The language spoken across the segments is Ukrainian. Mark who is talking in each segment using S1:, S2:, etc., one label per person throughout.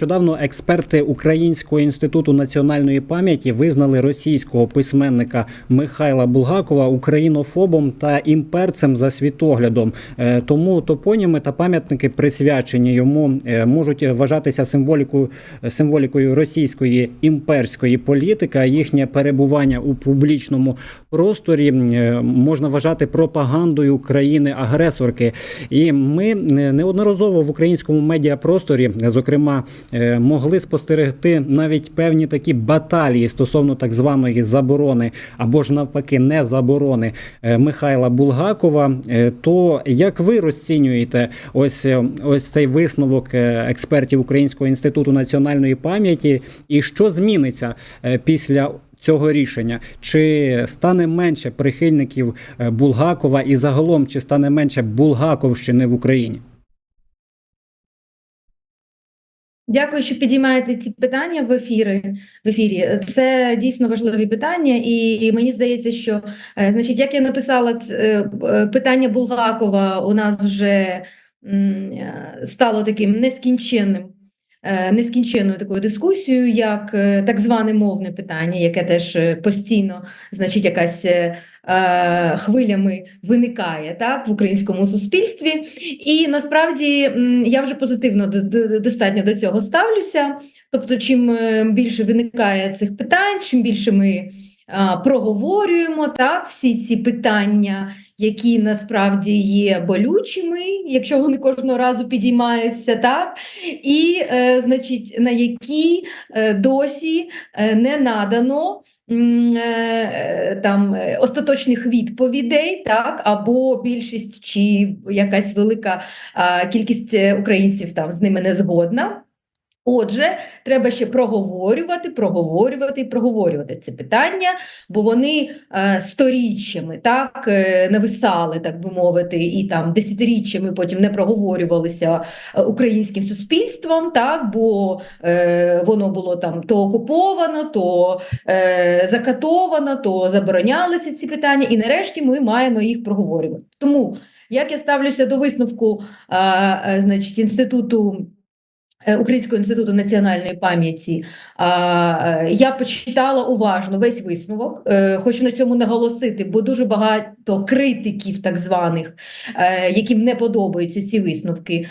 S1: Нещодавно експерти Українського інституту національної пам'яті визнали російського письменника Михайла Булгакова українофобом та імперцем за світоглядом. Е, Тому топоніми та пам'ятники, присвячені йому, е, можуть вважатися символікою символікою російської імперської політики. а Їхнє перебування у публічному просторі е, можна вважати пропагандою країни-агресорки. І ми неодноразово в українському медіапросторі, зокрема, могли спостерегти навіть певні такі баталії стосовно так званої заборони або ж навпаки не заборони е, Михайла Булгакова. Е, То як ви розцінюєте ось, е, ось цей висновок е, експертів Українського інституту національної пам'яті, і що зміниться е, після? Цього рішення чи стане менше прихильників е, Булгакова і загалом чи стане менше Булгаковщини в Україні?
S2: Дякую, що підіймаєте ці питання в ефірі. В ефірі це дійсно важливі питання, і, мені здається, що е, значить, як я написала, е, е, питання Булгакова у нас вже стало таким нескінченним. Нескінченною такою дискусією, як так зване мовне питання, яке теж постійно, значить, якась е, хвилями виникає так в українському суспільстві. І насправді я вже позитивно до- до- достатньо до цього ставлюся. Тобто, чим е, більше виникає цих питань, чим більше ми проговорюємо так, всі ці питання, які насправді є болючими, якщо вони кожного разу підіймаються, так, і, е, значить, на які досі не надано там е, остаточних відповідей, так, або більшість чи якась велика кількість е, українців там з ними не згодна. Отже, треба ще проговорювати, проговорювати і проговорювати ці питання, бо вони е, сторіччями так е, нависали, так би мовити, і там десятиріччями потім не проговорювалися е, українським суспільством, так бо е, воно було там то окуповано, то е, закатовано, то заборонялися ці питання, і нарешті ми маємо їх проговорювати. Тому як я ставлюся до висновку, е, е, значить, інституту. Е, Українського інституту національної пам'яті е, я почитала уважно весь висновок. Е, Хочу на цьому наголосити, бо дуже багато критиків, так званих, яким не подобаються ці висновки.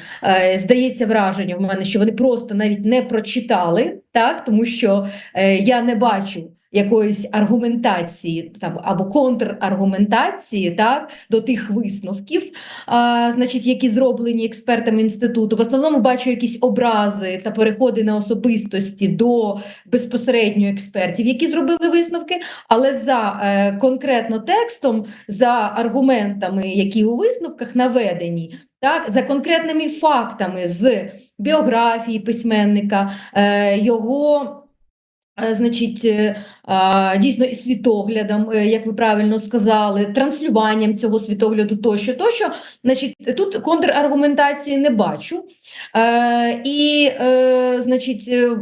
S2: Здається, враження в мене, що вони просто навіть не прочитали, так тому що я не бачу якоїсь аргументації там або контраргументації так до тих висновків, а, значить, які зроблені експертами інституту. В основному бачу якісь образи та переходи на особистості до безпосередньо експертів, які зробили висновки, але за е, конкретно текстом, за аргументами, які у висновках наведені. Так, за конкретними фактами з біографії письменника, е, його Значить, е, дійсно і світоглядом, е, як ви правильно сказали, транслюванням цього світогляду тощо, тощо, значить, тут контраргументації не бачу. Е, і, е, значить, е,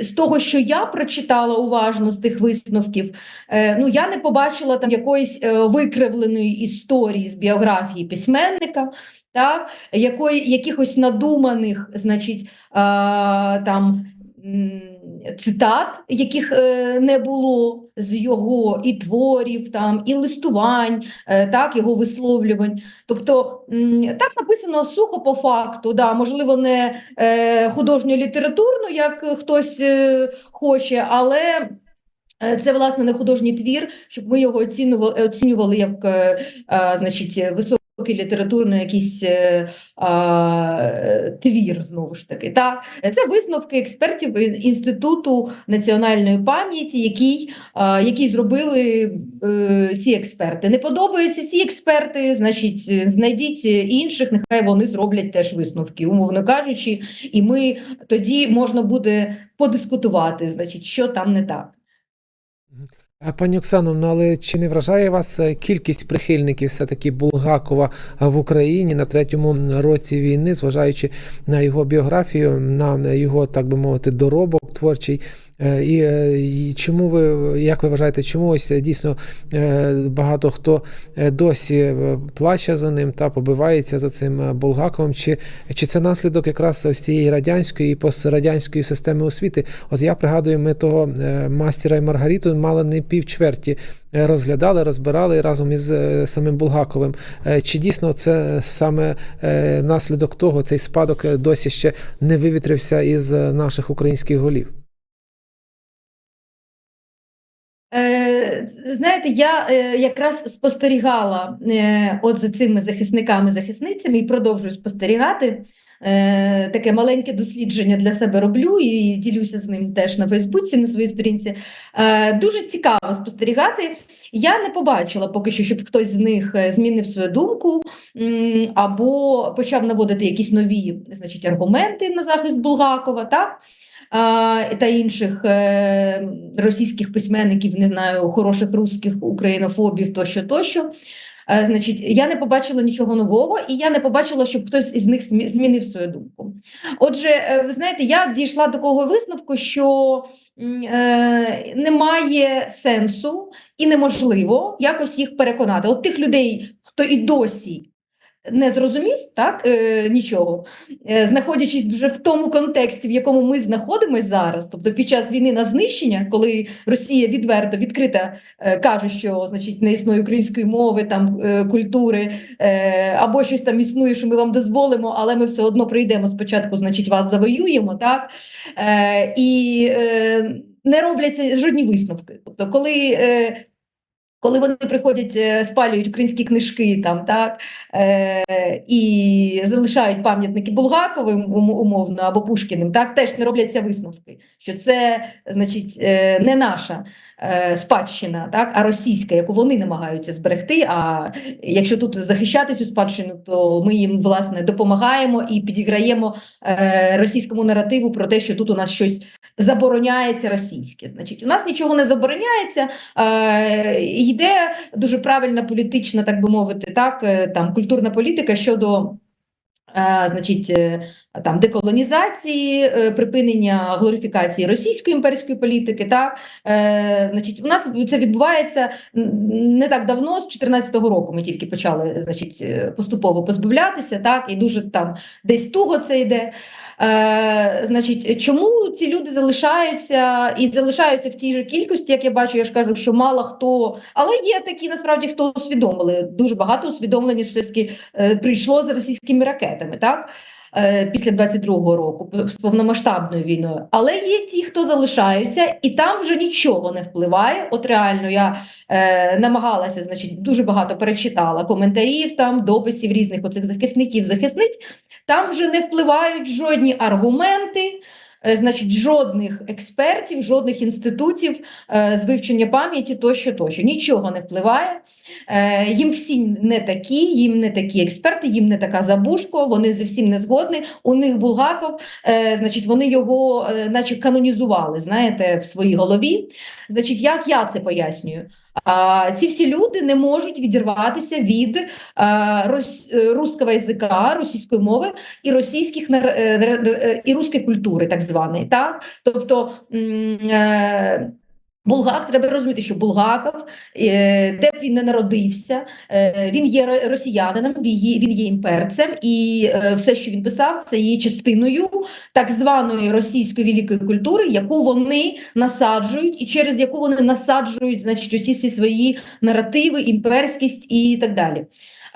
S2: з того, що я прочитала уважно з тих висновків, е, ну, я не побачила там якоїсь е, викривленої історії з біографії письменника, так, якої, якихось надуманих, значить, там цитат, яких е, не було з його і творів, там, і листувань, е, так, його висловлювань. Тобто так написано сухо по факту, да, можливо, не е, художньо-літературно, як хтось хоче, але. Це, власне, не художній твір, щоб ми його оцінювали, оцінювали як е, е, значить, літературний якийсь е, е, твір, знову ж таки. Так? Це висновки експертів Інституту національної пам'яті, який, а, які зробили е, ці експерти. Не подобаються ці експерти, значить, е, знайдіть інших, нехай вони зроблять теж висновки, умовно кажучи, і ми тоді можна буде подискутувати, значить, що там не так.
S3: Е, Пані Оксано, ну але чи не вражає вас е, кількість прихильників все-таки Булгакова е, в Україні на третьому році війни, зважаючи на його біографію, на його, так би мовити, доробок творчий. Е, І, е, і чому ви, як ви вважаєте, чому ось е, дійсно багато хто досі плаче за ним та побивається за цим Булгаковим? Чи, чи це наслідок якраз ось цієї радянської і пострадянської системи освіти? От я пригадую, ми того мастера і Маргариту мали не півчверті розглядали, розбирали разом із самим Булгаковим. Чи дійсно це саме наслідок того, цей спадок досі ще не вивітрився із наших українських голів?
S2: Знаєте, я е, якраз спостерігала е, от за цими захисниками-захисницями і продовжую спостерігати. Е, Таке маленьке дослідження для себе роблю і ділюся з ним теж на Фейсбуці, на своїй сторінці. Дуже цікаво спостерігати. Я не побачила поки що, щоб хтось з них змінив свою думку або почав наводити якісь нові значить, аргументи на захист Булгакова. Так? Та інших е, російських письменників, не знаю, хороших русських українофобів тощо, тощо. Е, Значить, я не побачила нічого нового, і я не побачила, щоб хтось із них змінив свою думку. Отже, е, ви знаєте, я дійшла до такого висновку, що е, немає сенсу і неможливо якось їх переконати. От тих людей, хто і досі не зрозумів так, е, нічого, е, знаходячись вже в тому контексті, в якому ми знаходимося зараз, тобто під час війни на знищення, коли Росія відверто відкрито е, каже, що значить не існує української мови, там е, культури, е, або щось там існує, що ми вам дозволимо, але ми все одно прийдемо спочатку, значить, вас завоюємо, так е, і е, не робляться жодні висновки. Тобто, коли е, коли вони приходять, е, спалюють українські книжки там, так, е, і залишають пам'ятники Булгаковим умовно або Пушкіним, так, теж не робляться висновки, що це значить, е, не наша е, спадщина, так, а російська, яку вони намагаються зберегти. А якщо тут захищати цю спадщину, то ми їм власне допомагаємо і підіграємо е, російському наративу про те, що тут у нас щось забороняється російське. Значить, у нас нічого не забороняється. Е, йде дуже правильна політична, так би мовити, так, там культурна політика щодо. Е, Значить, е, там деколонізації, е, припинення глорифікації російської імперської політики, так значить, у нас це відбувається не так давно, з 2014 року. Ми тільки почали, значить, поступово позбавлятися, так і дуже там десь туго це йде. Е, значить, чому ці люди залишаються і залишаються в тій же кількості, як я бачу, я ж кажу, що мало хто, але є такі насправді, хто усвідомили. Дуже багато усвідомлені все таки е, прийшло з російськими ракетами, так? Е, Після 22-го року з повномасштабною війною, але є ті, хто залишаються, і там вже нічого не впливає. От реально я е, намагалася, значить, дуже багато перечитала коментарів, там дописів різних оцих захисників, захисниць. Там вже не впливають жодні аргументи, значить, жодних експертів, жодних інститутів е, з вивчення пам'яті тощо, тощо. Нічого не впливає. Е, Їм всі не такі, їм не такі експерти, їм не така забушко, вони зі всім не згодні. У них Булгаков, е, значить, вони його е, наче канонізували, знаєте, в своїй голові. Значить, як я це пояснюю? Ці всі люди не можуть відірватися від а, рос, е, язика, російської мови і російських е, е, і руської культури, так званої. Так? Тобто е, Булгак, треба розуміти, що Булгаков, е, де б він не народився, е, він є росіянином, він є, імперцем, і е, все, що він писав, це є частиною так званої російської великої культури, яку вони насаджують, і через яку вони насаджують, значить, оті всі свої наративи, імперськість і так далі.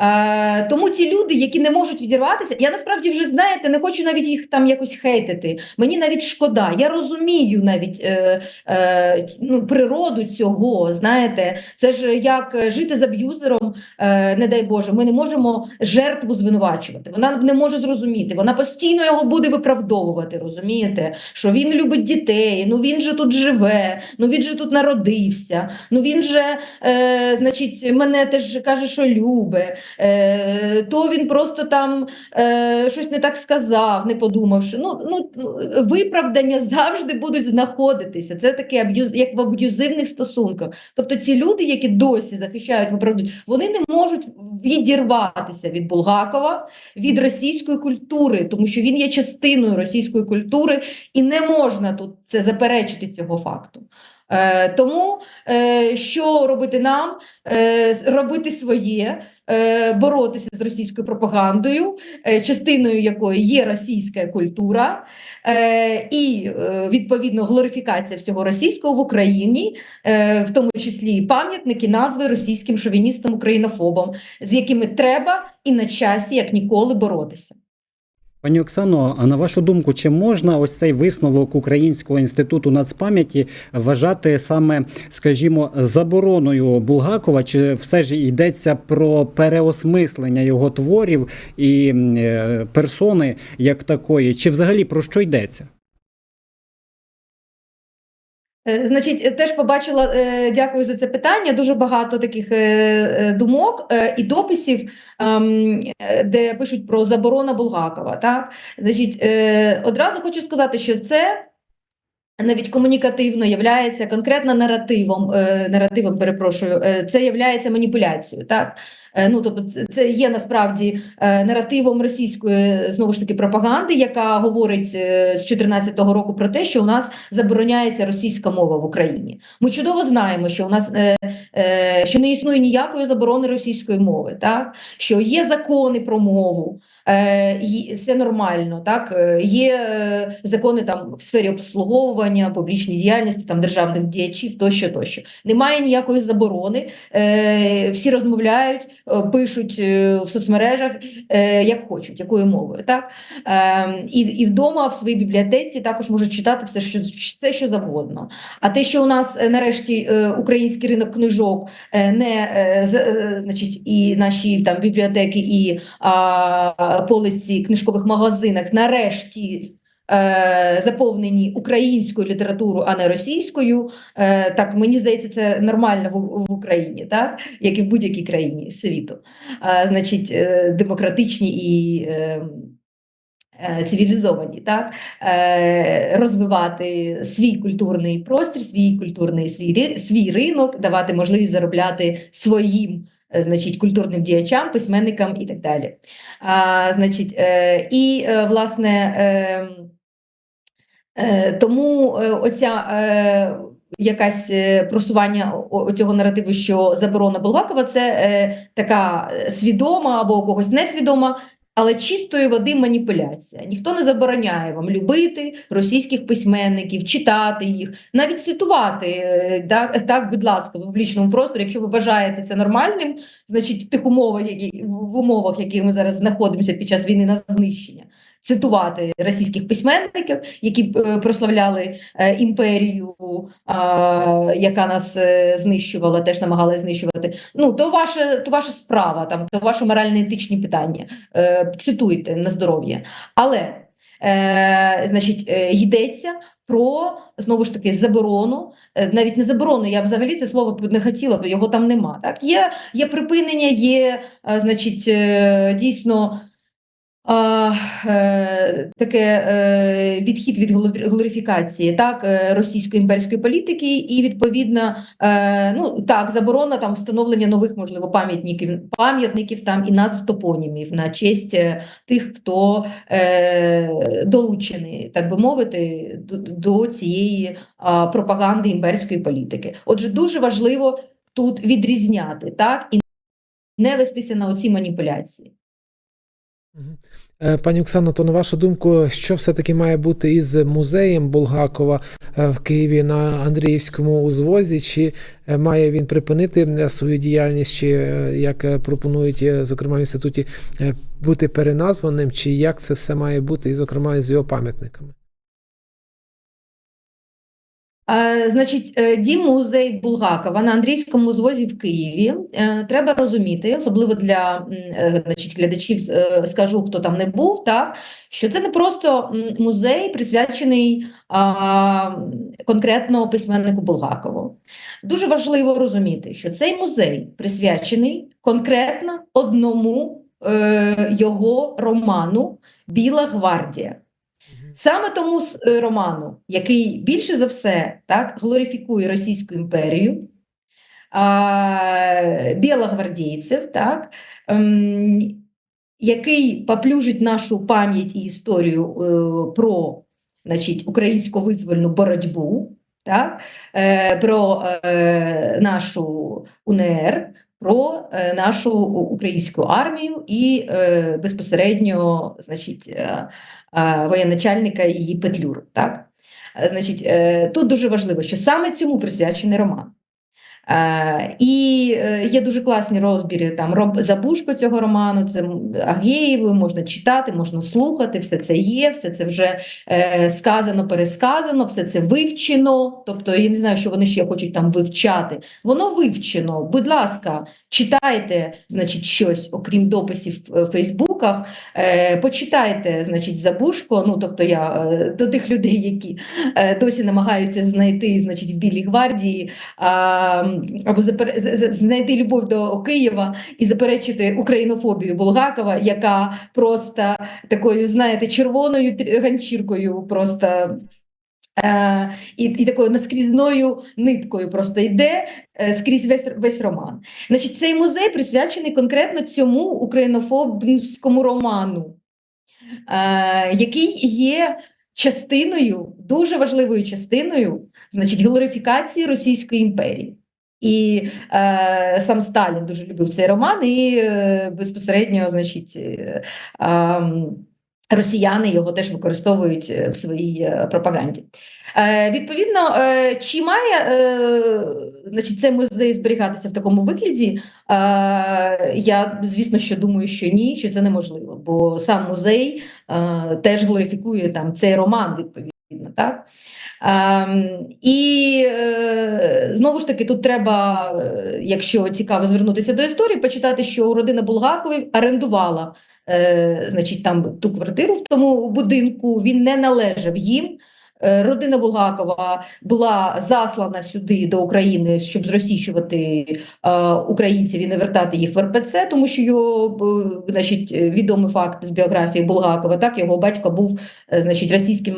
S2: Е, тому ті люди, які не можуть відірватися, я насправді вже знаєте, не хочу навіть їх там якось хейтити. Мені навіть шкода. Я розумію навіть е, е, ну, природу цього. Знаєте, це ж як жити з аб'юзером, е, не дай Боже, ми не можемо жертву звинувачувати. Вона не може зрозуміти. Вона постійно його буде виправдовувати. Розумієте, що він любить дітей. Ну він же тут живе, ну він же тут народився. Ну він же, е, значить, мене теж каже, що любить. Е, то він просто там е, щось не так сказав, не подумавши. Ну, ну, виправдання завжди будуть знаходитися. Це таке аб'юз, як в аб'юзивних стосунках. Тобто ці люди, які досі захищають, виправдують, вони не можуть відірватися від Булгакова, від російської культури, тому що він є частиною російської культури, і не можна тут це заперечити цього факту. Е, тому е, що робити нам? Е, робити своє, боротися з російською пропагандою, частиною якої є російська культура, і відповідно глорифікація всього російського в Україні, в тому числі пам'ятники, назви російським шовіністам, українофобам, з якими треба і на часі як ніколи боротися.
S1: Пані Оксано, а на вашу думку, чи можна ось цей висновок Українського інституту нацпам'яті вважати саме, скажімо, забороною Булгакова, чи все ж йдеться про переосмислення його творів і е, персони як такої, чи взагалі про що йдеться?
S2: Е, Значить, е, теж побачила, е, дякую за це питання. Дуже багато таких думок і дописів, ем, де пишуть про заборона Булгакова. Так? Значить, одразу хочу сказати, що це навіть комунікативно являється конкретно наративом, е, наративом, перепрошую, е, це являється маніпуляцією. Так? Е, Ну, тобто, це- є насправді е, наративом російської знову ж таки пропаганди, яка говорить е, з 2014 року про те, що у нас забороняється російська мова в Україні. Ми чудово знаємо, що у нас що не існує ніякої заборони російської мови, так що є закони про мову. Це нормально, так Е, є е, закони там в сфері обслуговування, публічній діяльності, там державних діячів, тощо, тощо. Немає ніякої заборони. Е, всі розмовляють, пишуть в соцмережах як хочуть, якою мовою. Так? І, і вдома в своїй бібліотеці також можуть читати все, що все, що завгодно. А те, що у нас нарешті український ринок книжок не значить, і наші там бібліотеки, і полиці книжкових магазинах нарешті. е, Заповнені українською літературою, а не російською. Е, Так мені здається, це нормально в, Україні, так як і в будь-якій країні світу. А, Значить, е, демократичні і е, е, цивілізовані, так е, розвивати свій культурний простір, свій культурний свій, свій ринок, давати можливість заробляти своїм. Е, Значить, культурним діячам, письменникам і так далі. А, значить, і власне тому оця якась просування цього наративу, що заборона Булгакова, це е, така е, свідома або у когось несвідома, але чистої води маніпуляція. Ніхто не забороняє вам любити російських письменників, читати їх, навіть цитувати е, так, так, будь ласка, в публічному просторі. Якщо ви вважаєте це нормальним, значить в тих умовах, які в умовах, в яких ми зараз знаходимося під час війни на знищення. Цитувати російських письменників, які е, прославляли е, імперію, яка нас е, знищувала, теж намагалася знищувати. Ну то ваша, то ваша справа, там то ваші морально-етичні питання. Цитуйте на здоров'я. Але е, значить, йдеться про знову ж таки заборону, навіть не заборону, я взагалі це слово не хотіла, бо його там нема. Так? Є, є припинення, є значить, дійсно. Е, таке е, відхід від глорифікації так, е, російської імперської політики, і відповідно, ну так, заборона там встановлення нових, можливо, пам'ятників, пам'ятників там і назв топонімів на честь тих, хто долучений, так би мовити, до, цієї пропаганди імперської політики. Отже, дуже важливо тут відрізняти так і не вестися на оці маніпуляції.
S3: Е, Пані Оксано, то на вашу думку, що все-таки має бути із музеєм Булгакова е, в Києві на Андріївському узвозі? Чи е, має він припинити свою діяльність, чи як пропонують, зокрема в інституті, бути переназваним, чи як це все має бути, і, зокрема, з його пам'ятниками?
S2: Е, Значить, е, дім музей Булгакова на Андрійському звозі в Києві. Е, Треба розуміти, особливо для значить, глядачів, скажу, хто там не був, так, що це не просто музей, присвячений а, конкретно письменнику Булгакову. Дуже важливо розуміти, що цей музей присвячений конкретно одному е, його роману Біла гвардія. Саме тому с- е, роману, який більше за все так, глорифікує Російську імперію, білогвардійців, так, ем, який поплюжить нашу пам'ять і історію е, про значить, українсько-визвольну боротьбу, так, е, про нашу УНР, про е, нашу українську армію і е, безпосередньо значить, е, е, воєначальника її Петлюру. Так? Значить, тут дуже важливо, що саме цьому присвячений роман. Е, І е, є дуже класні розбіри там роб- забушко цього роману, це Агєєвою, можна читати, можна слухати, все це є, все це вже е, сказано, пересказано, все це вивчено. Тобто, я не знаю, що вони ще хочуть там вивчати. Воно вивчено. Будь ласка, читайте, значить, щось, окрім дописів в Фейсбуках, почитайте, значить, забушко. Ну, тобто, я до тих людей, які досі намагаються знайти, значить, в Білій гвардії або знайти любов до Києва і заперечити українофобію Булгакова, яка просто такою, знаєте, червоною ганчіркою просто. Е, і, і такою наскрізною ниткою просто йде е, скрізь весь, весь роман. Значить, цей музей присвячений конкретно цьому українофобському роману, е, який є частиною, дуже важливою частиною, значить, глорифікації Російської імперії. І е, сам Сталін дуже любив цей роман, і е, безпосередньо, значить, е, ем, росіяни його теж використовують е, в своїй е, пропаганді. Е, відповідно, е, чи має е, значить, цей музей зберігатися в такому вигляді? Е, я, звісно, що думаю, що ні, що це неможливо, бо сам музей е, теж глорифікує там цей роман, відповідно, так? Ем, і е, знову ж таки, тут треба, е, якщо цікаво звернутися до історії, почитати, що родина Булгаковів орендувала е, значить, там ту квартиру в тому будинку, він не належав їм. Е, Родина Булгакова була заслана сюди до України, щоб зросійщувати е, українців і не вертати їх в РПЦ, тому що його е, значить, відомий факт з біографії Булгакова, так його батько був значить, російським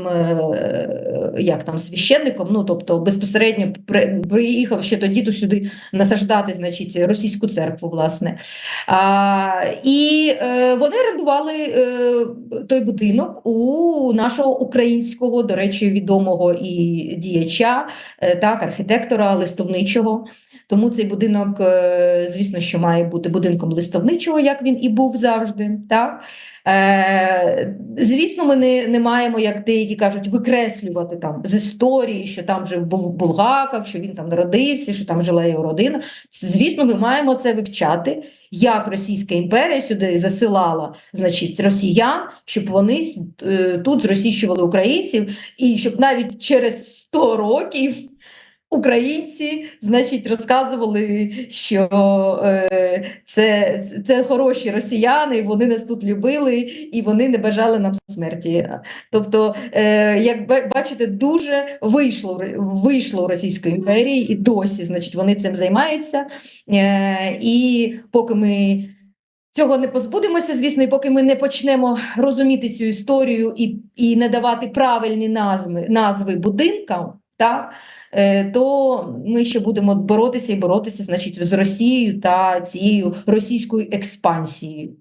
S2: як там священником, ну тобто безпосередньо при- приїхав ще тоді сюди насаждати значить, російську церкву, власне. А, і е, вони орендували е, той будинок у нашого українського, до речі, відомого і діяча, е, так, архітектора листовничого. Тому цей будинок, е, звісно, що має бути будинком листовничого, як він і був завжди. Так? Е, звісно, ми не, не маємо, як деякі кажуть, викреслювати там з історії, що там жив був Булгаков, що він там народився, що там жила його родина. Звісно, ми маємо це вивчати, як Російська імперія сюди засилала значить, росіян, щоб вони е, тут зросійщували українців, і щоб навіть через 100 років українці, значить, розказували, що е, це, це хороші росіяни, вони нас тут любили і вони не бажали нам смерті. Тобто, е, як ба- бачите, дуже вийшло, вийшло Російської імперії і досі, значить, вони цим займаються. Е, і поки ми цього не позбудемося, звісно, і поки ми не почнемо розуміти цю історію і, і не давати правильні назви, назви будинкам, так, Е, то ми ще будемо боротися і боротися, значить, з Росією та цією російською експансією.